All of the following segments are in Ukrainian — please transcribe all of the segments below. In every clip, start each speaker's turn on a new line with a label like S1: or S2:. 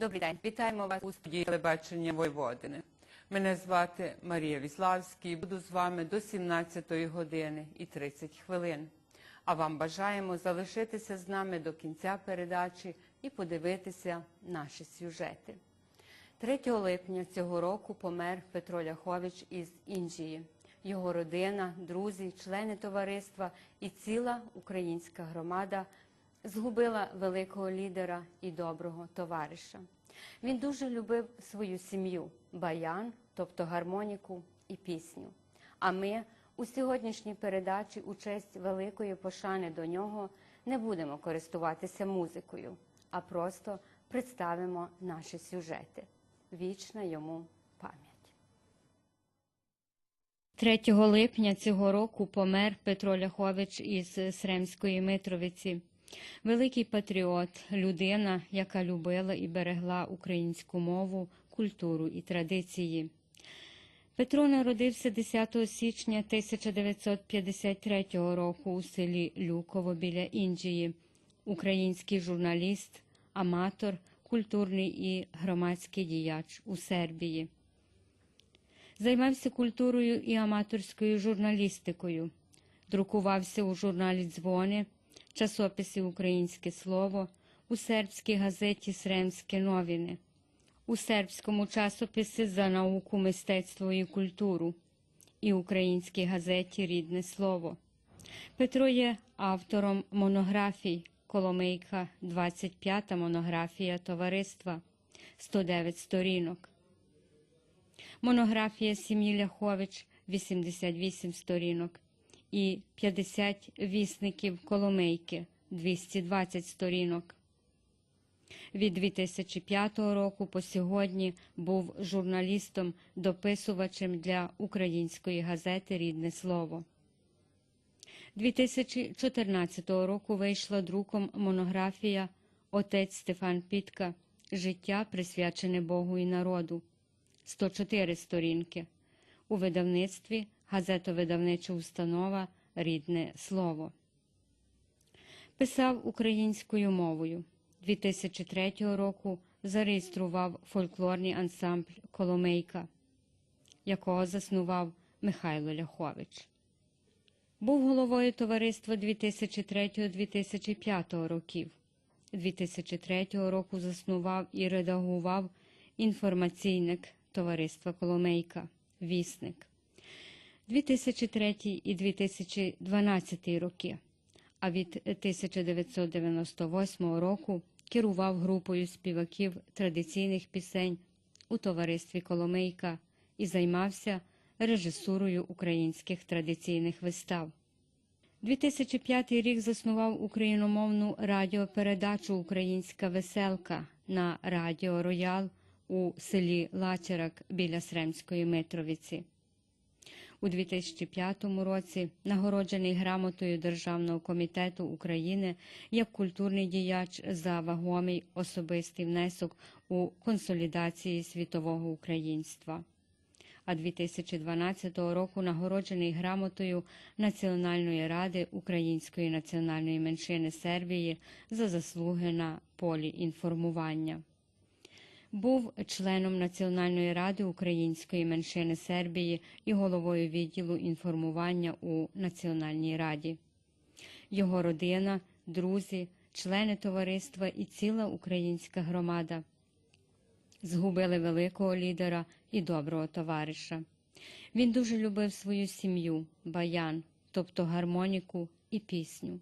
S1: Добрий день, вітаємо вас у студії телебачення Войводини. Мене звати Марія Віславський. Буду з вами до 17 години і 30 хвилин. А вам бажаємо залишитися з нами до кінця передачі і подивитися наші сюжети. 3 липня цього року помер Петро Ляхович із Індії. Його родина, друзі, члени товариства і ціла українська громада згубила великого лідера і доброго товариша. Він дуже любив свою сім'ю, баян, тобто гармоніку і пісню. А ми у сьогоднішній передачі у честь великої пошани до нього не будемо користуватися музикою, а просто представимо наші сюжети. Вічна йому пам'ять. 3 липня цього року помер Петро Ляхович із Сремської Митровиці. Великий патріот, людина, яка любила і берегла українську мову, культуру і традиції. Петро народився 10 січня 1953 року у селі Люково біля Індії. Український журналіст, аматор, культурний і громадський діяч у Сербії. Займався культурою і аматорською журналістикою. Друкувався у журналі Дзвони, часописі Українське Слово, у сербській газеті Сремське новини, у сербському часописі за науку, мистецтво і культуру і українській газеті Рідне Слово. Петро є автором монографій Коломийка, 25-та монографія товариства, 109 сторінок. Монографія сім'ї Ляхович 88 сторінок і 50 вісників Коломийки 220 сторінок. Від 2005 року по сьогодні був журналістом, дописувачем для української газети Рідне Слово. 2014 року вийшла друком монографія Отець Стефан Пітка Життя присвячене Богу і народу. 104 сторінки. У видавництві газетовидавнича установа Рідне Слово. Писав українською мовою. 2003 року зареєстрував фольклорний ансамбль Коломейка, якого заснував Михайло Ляхович. Був головою товариства 2003-2005 років. 2003 року заснував і редагував інформаційник товариства Коломейка, Вісник. 2003 і 2012 роки, а від 1998 року керував групою співаків традиційних пісень у товаристві Коломейка і займався режисурою українських традиційних вистав. 2005 рік заснував україномовну радіопередачу Українська веселка на Радіо Роял у селі Лачерак біля Сремської Митровиці. У 2005 році нагороджений грамотою Державного комітету України як культурний діяч за вагомий особистий внесок у консолідації світового українства. А 2012 року нагороджений грамотою Національної ради Української національної меншини Сербії за заслуги на полі інформування був членом Національної ради української меншини Сербії і головою відділу інформування у Національній раді. Його родина, друзі, члени товариства і ціла українська громада згубили великого лідера і доброго товариша. Він дуже любив свою сім'ю, баян, тобто гармоніку і пісню.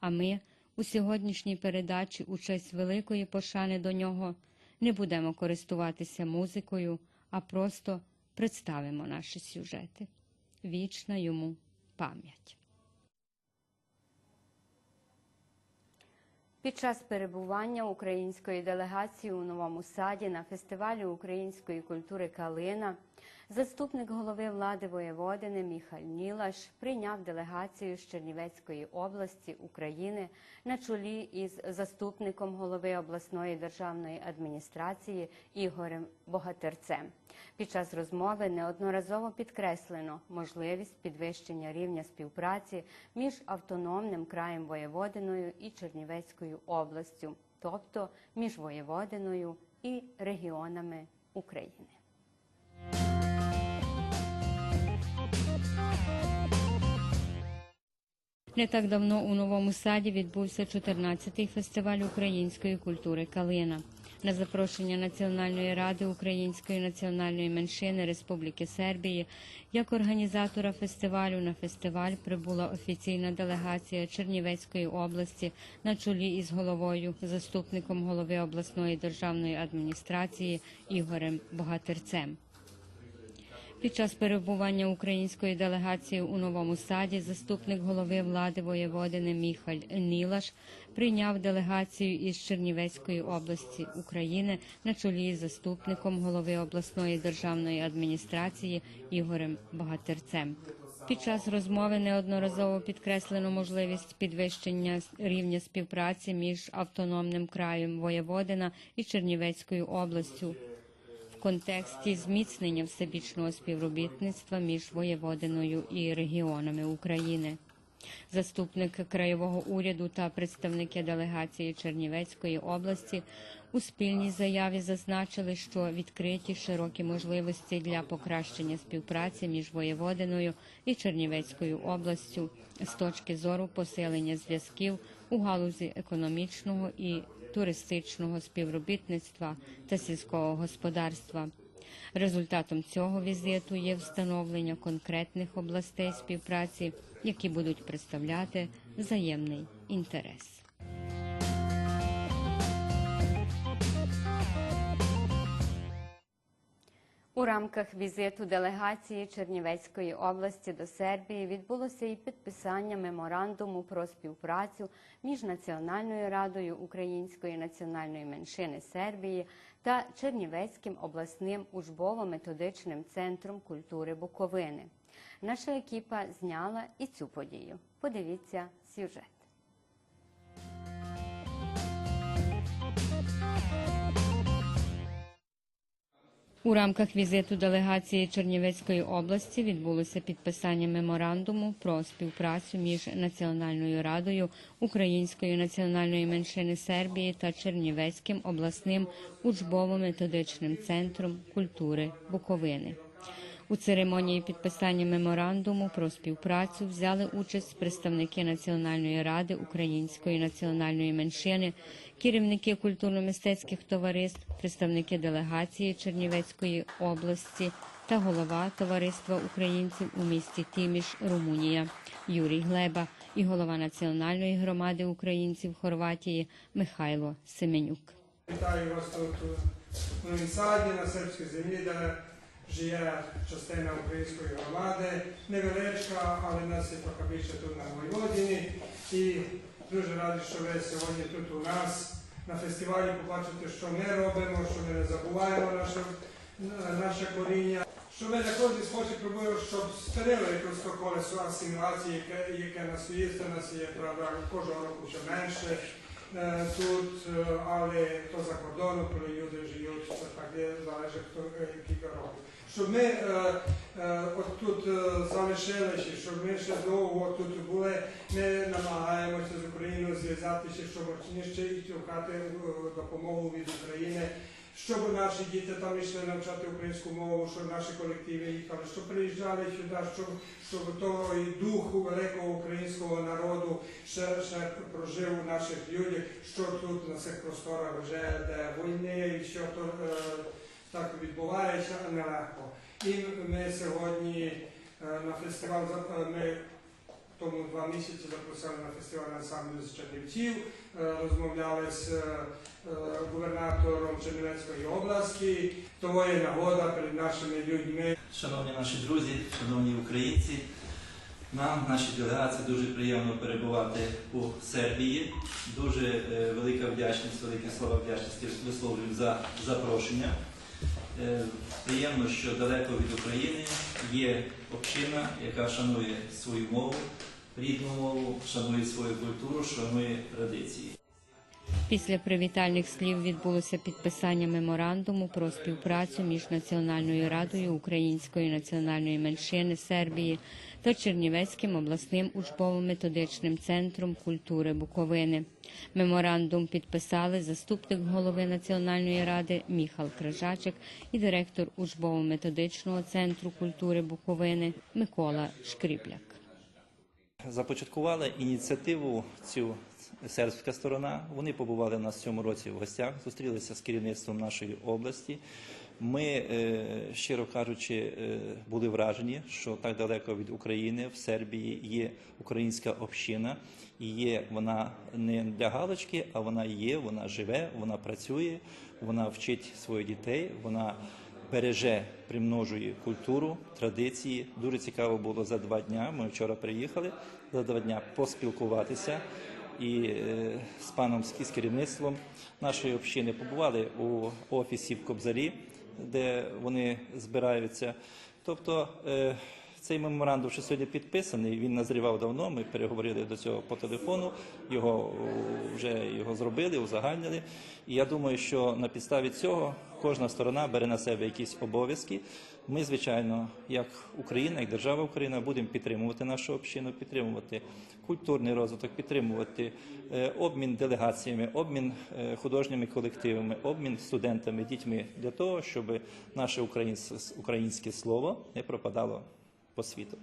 S1: А ми у сьогоднішній передачі у честь великої пошани до нього не будемо користуватися музикою, а просто представимо наші сюжети. Вічна йому пам'ять. Під час перебування української делегації у Новому Саді на фестивалі української культури Калина заступник голови влади Воєводини Міхаль Нілаш прийняв делегацію з Чернівецької області України на чолі із заступником голови обласної державної адміністрації Ігорем Богатирцем. Під час розмови неодноразово підкреслено можливість підвищення рівня співпраці між автономним краєм Воєводиною і Чернівецькою областю, тобто між Воєводиною і регіонами України. Не так давно у новому саді відбувся 14-й фестиваль української культури Калина. На запрошення Національної ради української національної меншини Республіки Сербії як організатора фестивалю на фестиваль прибула офіційна делегація Чернівецької області на чолі із головою, заступником голови обласної державної адміністрації Ігорем Богатирцем. Під час перебування української делегації у новому саді заступник голови влади воєводини Міхаль Нілаш прийняв делегацію із Чернівецької області України на чолі з заступником голови обласної державної адміністрації Ігорем Багатерцем. Під час розмови неодноразово підкреслено можливість підвищення рівня співпраці між автономним краєм Воєводина і Чернівецькою областю контексті зміцнення всебічного співробітництва між воєводиною і регіонами України. Заступник краєвого уряду та представники делегації Чернівецької області у спільній заяві зазначили, що відкриті широкі можливості для покращення співпраці між воєводиною і Чернівецькою областю з точки зору посилення зв'язків у галузі економічного і туристичного співробітництва та сільського господарства. Результатом цього візиту є встановлення конкретних областей співпраці, які будуть представляти взаємний інтерес. У рамках візиту делегації Чернівецької області до Сербії відбулося і підписання меморандуму про співпрацю між Національною радою Української національної меншини Сербії та Чернівецьким обласним учбово-методичним центром культури Буковини. Наша екіпа зняла і цю подію. Подивіться сюжет. У рамках візиту делегації Чернівецької області відбулося підписання меморандуму про співпрацю між Національною радою Української національної меншини Сербії та Чернівецьким обласним учбово-методичним центром культури Буковини. У церемонії підписання меморандуму про співпрацю взяли участь представники Національної ради Української національної меншини, керівники культурно-мистецьких товариств, представники делегації Чернівецької області та голова товариства українців у місті Тіміш, Румунія Юрій Глеба і голова Національної громади українців Хорватії Михайло Семенюк.
S2: Вітаю вас тут Новій Саді, на сербській землі, де живе частина української громади. Невеличка, але нас є трохи більше тут на Воєводіні. І дуже радий, що ви сьогодні тут у нас на фестивалі побачите, що ми робимо, що ми не забуваємо наше, наше коріння. Що ми на кожній спосіб пробуємо, щоб старили якось то колесо асиміляції, яке, яке нас є, нас є, правда, кожного року ще менше. Тут, але то за кордоном, коли люди живуть, це так залежить кілька років. Щоб ми е, е, от тут е, залишилися, щоб ми ще довго тут були, ми намагаємося з Україною зв'язатися, щоб ще і шукати е, допомогу від України. Щоб наші діти там йшли навчати українську мову, щоб наші колективи їхали, щоб приїжджали сюди, щоб, щоб того і духу великого українського народу ще, ще прожив у наших людях, що тут на цих просторах вже де війни і що то е, так відбувається нелегко. І ми сьогодні е, на фестиваль е, ми тому два місяці запросили на фестиваль ансамблю з Чернівців, е, розмовляли з губернатором Чернівецької області. Того є нагода перед нашими людьми
S3: Шановні наші друзі, шановні українці, нам, нашій делегації, дуже приємно перебувати у Сербії. Дуже велика вдячність, великі слова вдячності висловлюю за запрошення. Е, приємно, що далеко від України є община, яка шанує свою мову, рідну мову, шанує свою культуру, шанує традиції.
S1: Після привітальних слів відбулося підписання меморандуму про співпрацю між Національною радою української національної меншини Сербії та Чернівецьким обласним учбово-методичним центром культури Буковини. Меморандум підписали заступник голови Національної ради Міхал Крижачик і директор учбово-методичного центру культури Буковини Микола Шкріпляк.
S3: Започаткувала ініціативу цю сербська сторона. Вони побували в нас в цьому році в гостях, зустрілися з керівництвом нашої області. Ми, е, щиро кажучи, е, були вражені, що так далеко від України в Сербії є українська община, і є вона не для галочки, а вона є, вона живе, вона працює, вона вчить своїх дітей, вона береже, примножує культуру, традиції. Дуже цікаво було за два дня. Ми вчора приїхали за два дня поспілкуватися і е, з паном з керівництвом нашої общини побували у офісі в Кобзарі, де вони збираються. Тобто е, цей меморандум, що сьогодні підписаний, він назрівав давно. Ми переговорили до цього по телефону. Його е, вже його зробили, узагальнили. І я думаю, що на підставі цього кожна сторона бере на себе якісь обов'язки. Ми, звичайно, як Україна, як держава Україна, будемо підтримувати нашу общину, підтримувати культурний розвиток, підтримувати е, обмін делегаціями, обмін е, художніми колективами, обмін студентами, дітьми для того, щоб наше українське, українське слово не пропадало по світу.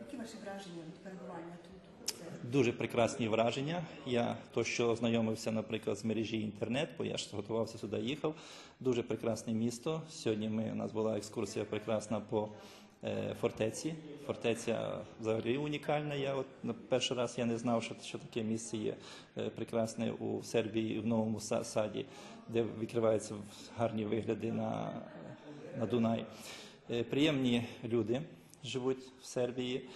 S4: Які ваші враження від перебування тут?
S3: Дуже прекрасні враження. Я то, що ознайомився, наприклад, з мережі інтернет, бо я ж готувався сюди, їхав. Дуже прекрасне місто. Сьогодні ми у нас була екскурсія прекрасна по е, фортеці. Фортеця взагалі унікальна. Я от на перший раз я не знав, що, що таке місце є е, прекрасне у Сербії в новому саді, де відкриваються гарні вигляди на, на Дунай. Е, Приємні люди живуть в Сербії.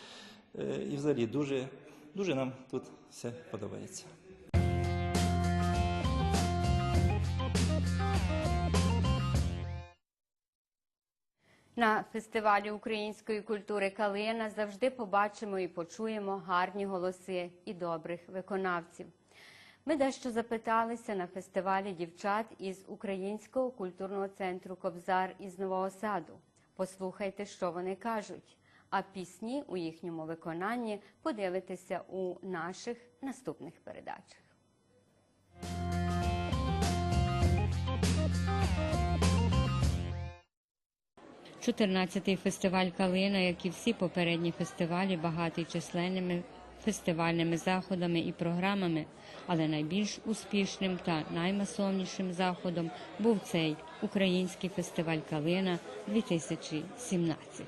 S3: Е, І взагалі дуже, дуже нам тут все подобається.
S1: На фестивалі української культури Калина завжди побачимо і почуємо гарні голоси і добрих виконавців. Ми дещо запиталися на фестивалі дівчат із Українського культурного центру Кобзар із Нового Саду. Послухайте, що вони кажуть. А пісні у їхньому виконанні подивитеся у наших наступних передачах. 14-й фестиваль Калина, як і всі попередні фестивалі, багатий численними фестивальними заходами і програмами, але найбільш успішним та наймасовнішим заходом був цей український фестиваль Калина 2017.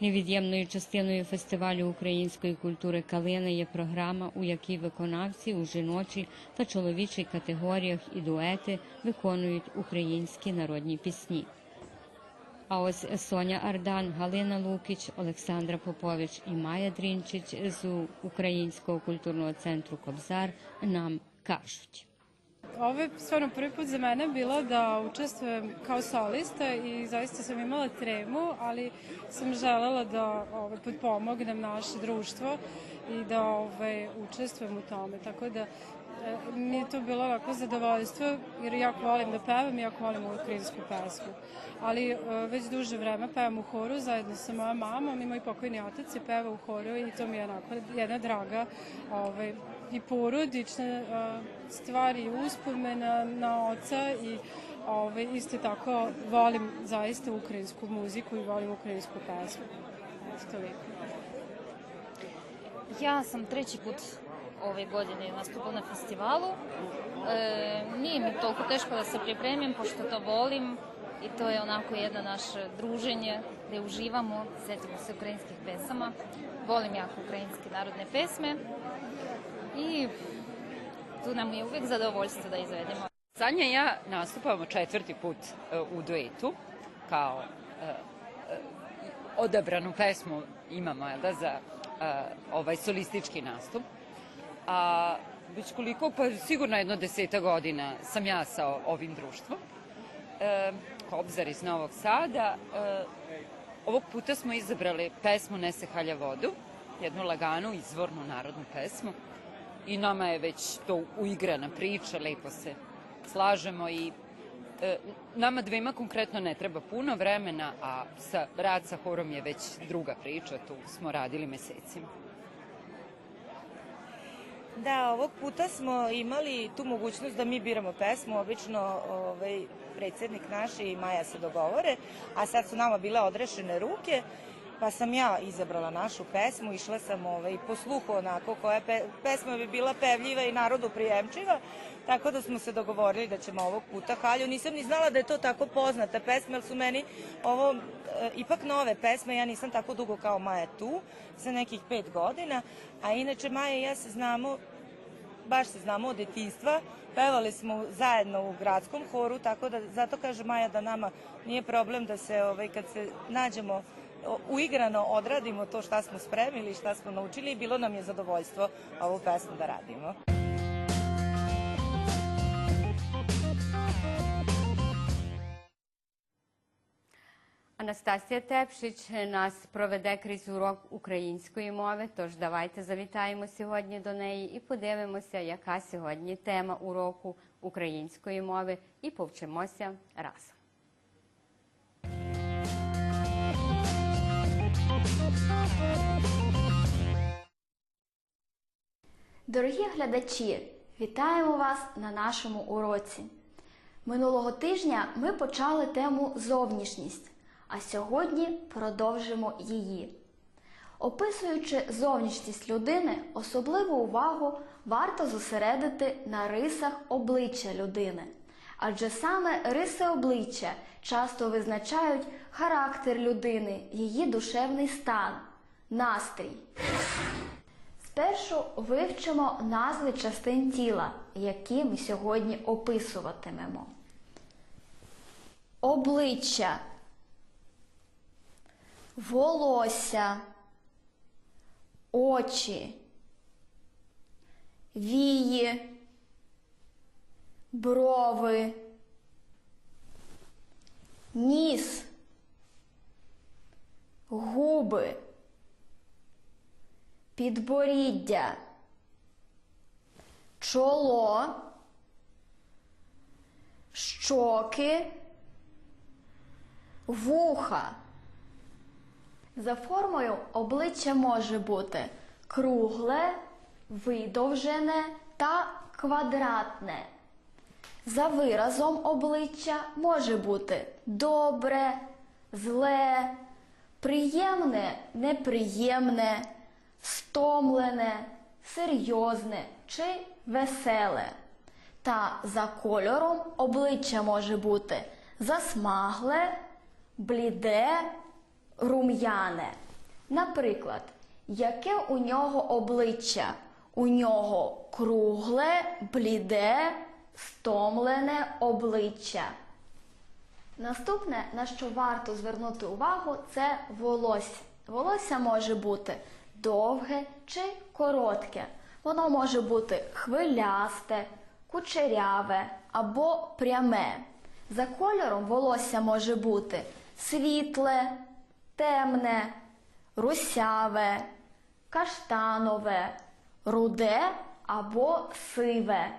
S1: Невід'ємною частиною фестивалю української культури Калина є програма, у якій виконавці у жіночій та чоловічій категоріях і дуети виконують українські народні пісні. А ось Соня Ардан, Галина Лукіч, Олександра Попович і Майя Дрінчич з Українського культурного центру Кобзар нам кажуть.
S5: Ovo je stvarno prvi put za mene bilo da učestvujem kao solista i zaista sam imala tremu, ali sam želela da ovaj, potpomognem naše društvo i da ovaj, učestvujem u tome. Tako da mi je to bilo ovako zadovoljstvo jer jako volim da pevam i jako volim ukrajinsku pesmu. Ali e, već duže vreme pevam u horu zajedno sa mojom mamom i moj pokojni otac je peva u horu i to mi je onako jedna draga ovaj, i porodična e, stvar i uspomena na oca i ovaj, isto tako volim zaista ukrajinsku muziku i volim ukrajinsku pesmu. Toliko.
S6: Ja sam treći put ove godine nastupala na festivalu. E, nije mi toliko teško da se pripremim, pošto to volim i to je onako jedno naše druženje gde uživamo, setimo se ukrajinskih pesama. Volim jako ukrajinske narodne pesme i tu nam je uvek zadovoljstvo da izvedemo.
S7: Sanja i ja nastupamo četvrti put e, u duetu kao e, e, odabranu pesmu imamo da, za e, ovaj solistički nastup. A već koliko, pa sigurno jedno deseta godina sam ja sa ovim društvom. E, Kobzar iz Novog Sada. E, ovog puta smo izabrali pesmu Nese halja vodu, jednu laganu, izvornu narodnu pesmu. i nama je već to uigrana priča, lepo se slažemo i e, nama dvema konkretno ne treba puno vremena, a sa, rad sa horom je već druga priča, tu smo radili mesecima.
S8: Da, ovog puta smo imali tu mogućnost da mi biramo pesmu, obično ovaj, predsjednik naš i Maja se dogovore, a sad su nama bile odrešene ruke, pa sam ja izabrala našu pesmu, išla sam ovaj, po sluhu onako koja pe, pesma bi bila pevljiva i narodu prijemčiva, tako da smo se dogovorili da ćemo ovog puta Halju. Nisam ni znala da je to tako poznata pesma, jer su meni ovo e, ipak nove pesme, ja nisam tako dugo kao Maja tu, za nekih pet godina, a inače Maja i ja se znamo baš se znamo od detinjstva, pevali smo zajedno u gradskom horu, tako da zato kaže Maja da nama nije problem da se ovaj, kad se nađemo uigrano odradimo to šta smo spremili, šta smo naučili i bilo nam je zadovoljstvo ovu pesmu da radimo.
S1: Анастасія Тепшич нас проведе крізь урок української мови. Тож давайте завітаємо сьогодні до неї і подивимося, яка сьогодні тема уроку української мови, і повчимося разом.
S9: Дорогі глядачі, вітаємо вас на нашому уроці. Минулого тижня ми почали тему зовнішність, а сьогодні продовжимо її. Описуючи зовнішність людини, особливу увагу варто зосередити на рисах обличчя людини. Адже саме риси обличчя часто визначають характер людини, її душевний стан, настрій. Спершу вивчимо назви частин тіла, які ми сьогодні описуватимемо. Обличчя, волосся, очі, вії, брови, ніс, губи підборіддя, чоло, щоки, вуха. За формою обличчя може бути кругле, видовжене та квадратне. За виразом обличчя може бути добре, зле, приємне, неприємне, стомлене, серйозне чи веселе. Та за кольором обличчя може бути засмагле, бліде, рум'яне. Наприклад, яке у нього обличчя? У нього кругле, бліде, стомлене обличчя. Наступне, на що варто звернути увагу, це волосся. Волосся може бути довге чи коротке. Воно може бути хвилясте, кучеряве або пряме. За кольором волосся може бути світле, темне, русяве, каштанове, руде або сиве.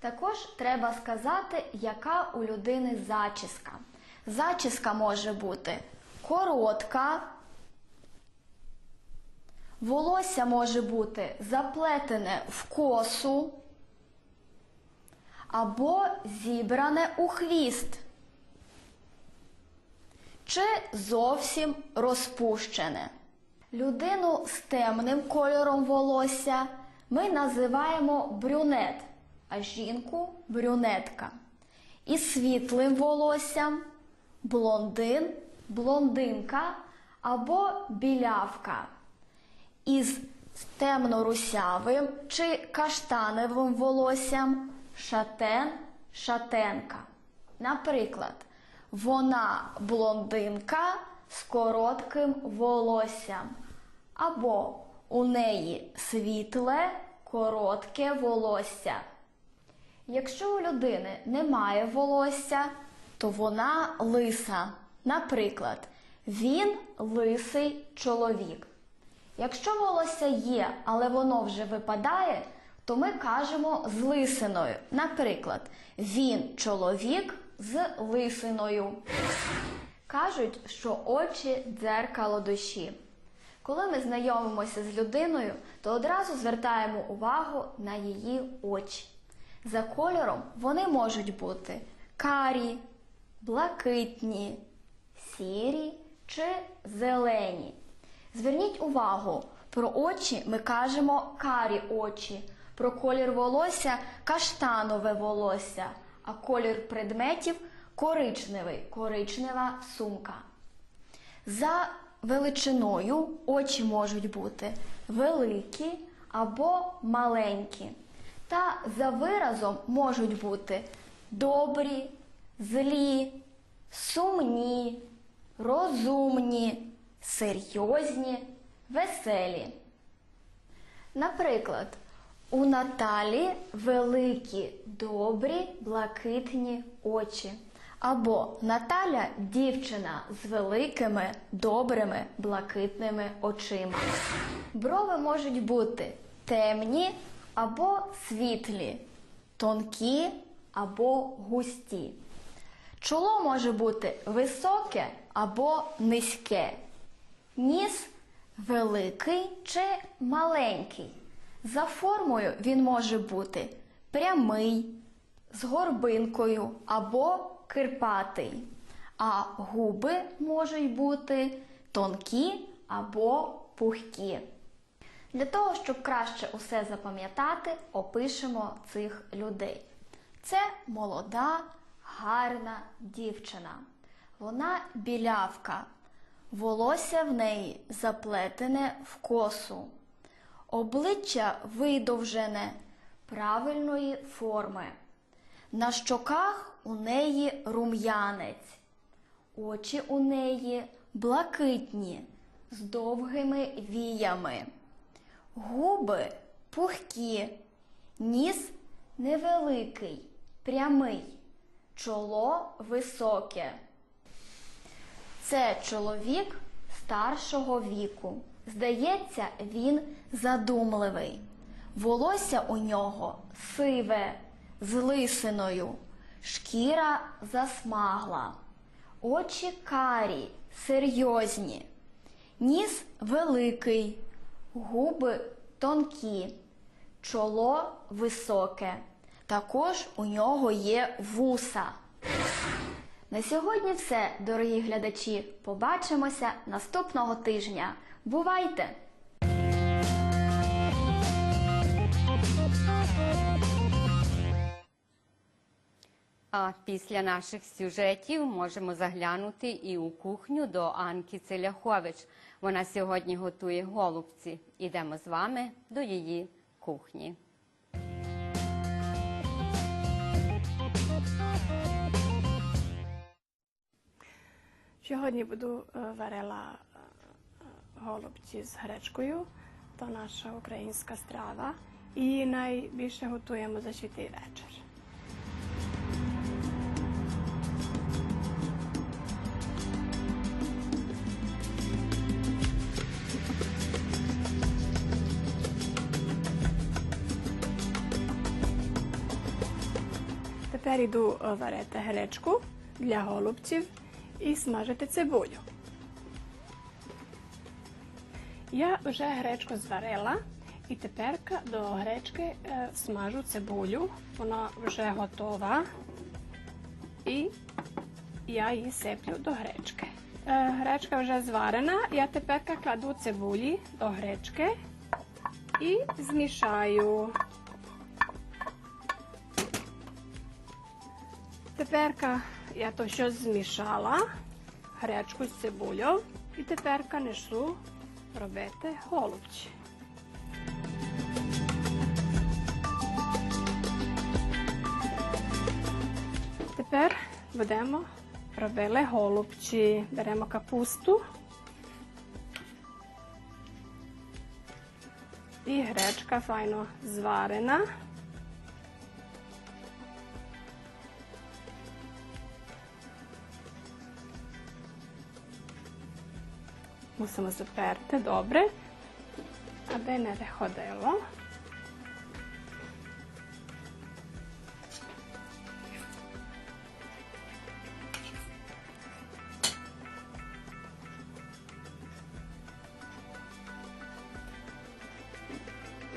S9: Також треба сказати, яка у людини зачіска. Зачіска може бути коротка, волосся може бути заплетене в косу або зібране у хвіст, чи зовсім розпущене. Людину з темним кольором волосся ми називаємо брюнет, а жінку брюнетка. Із світлим волоссям блондин, блондинка або білявка. Із темно-русявим чи каштановим волоссям шатен, шатенка. Наприклад, вона блондинка з коротким волоссям, або у неї світле, коротке волосся. Якщо у людини немає волосся, то вона лиса. Наприклад, він лисий чоловік. Якщо волосся є, але воно вже випадає, то ми кажемо з лисиною. Наприклад, він чоловік з лисиною. Кажуть, що очі дзеркало душі. Коли ми знайомимося з людиною, то одразу звертаємо увагу на її очі. За кольором вони можуть бути карі, блакитні, сірі чи зелені. Зверніть увагу, про очі ми кажемо карі очі, про колір волосся каштанове волосся, а колір предметів коричневий, коричнева сумка. За величиною очі можуть бути великі або маленькі. Та за виразом можуть бути добрі, злі, сумні, розумні, серйозні, веселі. Наприклад, у Наталі великі, добрі, блакитні очі. Або Наталя дівчина з великими, добрими, блакитними очима. Брови можуть бути темні або світлі, тонкі або густі. Чоло може бути високе або низьке. Ніс великий чи маленький. За формою він може бути прямий, з горбинкою або кирпатий. А губи можуть бути тонкі або пухкі. Для того, щоб краще усе запам'ятати, опишемо цих людей. Це молода, гарна дівчина. Вона білявка. Волосся в неї заплетене в косу. Обличчя видовжене правильної форми. На щоках у неї рум'янець. Очі у неї блакитні з довгими віями. Губи пухкі, ніс невеликий, прямий, чоло високе. Це чоловік старшого віку. Здається, він задумливий. Волосся у нього сиве, з лисиною, шкіра засмагла, очі карі, серйозні, ніс великий, губи тонкі, чоло високе. Також у нього є вуса. На сьогодні все, дорогі глядачі. Побачимося наступного тижня. Бувайте!
S1: А після наших сюжетів можемо заглянути і у кухню до Анки Целяхович. Вона сьогодні готує голубці. Ідемо з вами до її кухні.
S10: Сьогодні буду е, варила голубці з гречкою. То наша українська страва. І найбільше готуємо за святий вечір. Тепер йду варити гречку для голубців і смажити цибулю. Я вже гречку зварила і тепер до гречки е, смажу цибулю. Вона вже готова. І я її сиплю до гречки. Е, Гречка вже зварена. Я тепер кладу цибулі до гречки і змішаю. Тепер я то що змішала гречку з цибулю і тепер несу робити голубчі. Тепер будемо робити голубчі. Беремо капусту і гречка файно зварена. musamo zaperte, dobre. A bene rehodelo.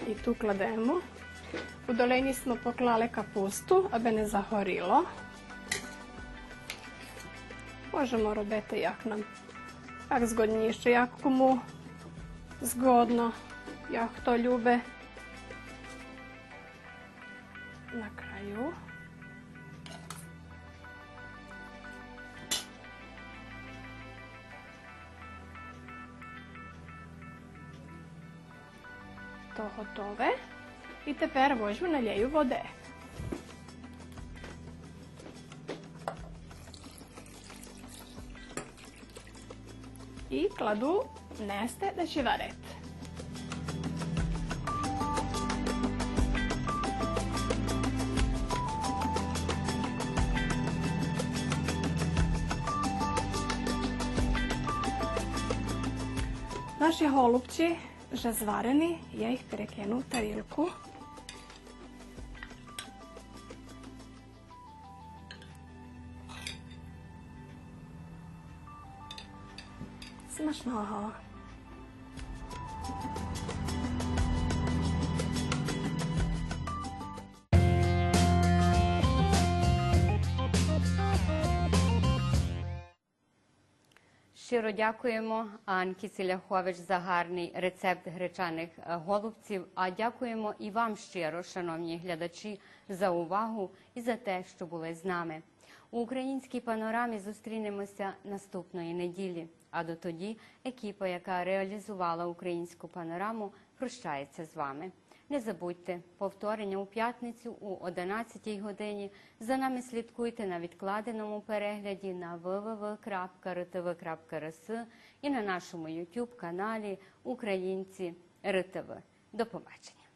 S10: I tu klademo. U doleni smo poklale kapustu, a bene zahorilo. Možemo robete jak nam як згодніше, як кому згодно, як хто любить. На краю. То готове. І тепер возьму налію води. І кладу нести да ще варити. Наші голубці вже зварені, я їх перекину Смачного.
S11: Щиро дякуємо Анкі Ціляхович за гарний рецепт гречаних е, голубців. А дякуємо і вам щиро, шановні глядачі, за увагу і за те, що були з нами. У українській панорамі зустрінемося наступної неділі. А до тоді екіпа, яка реалізувала українську панораму, прощається з вами. Не забудьте повторення у п'ятницю у 11 годині. За нами слідкуйте на відкладеному перегляді на www.rtv.rs і на нашому YouTube каналі Українці РТВ. До побачення.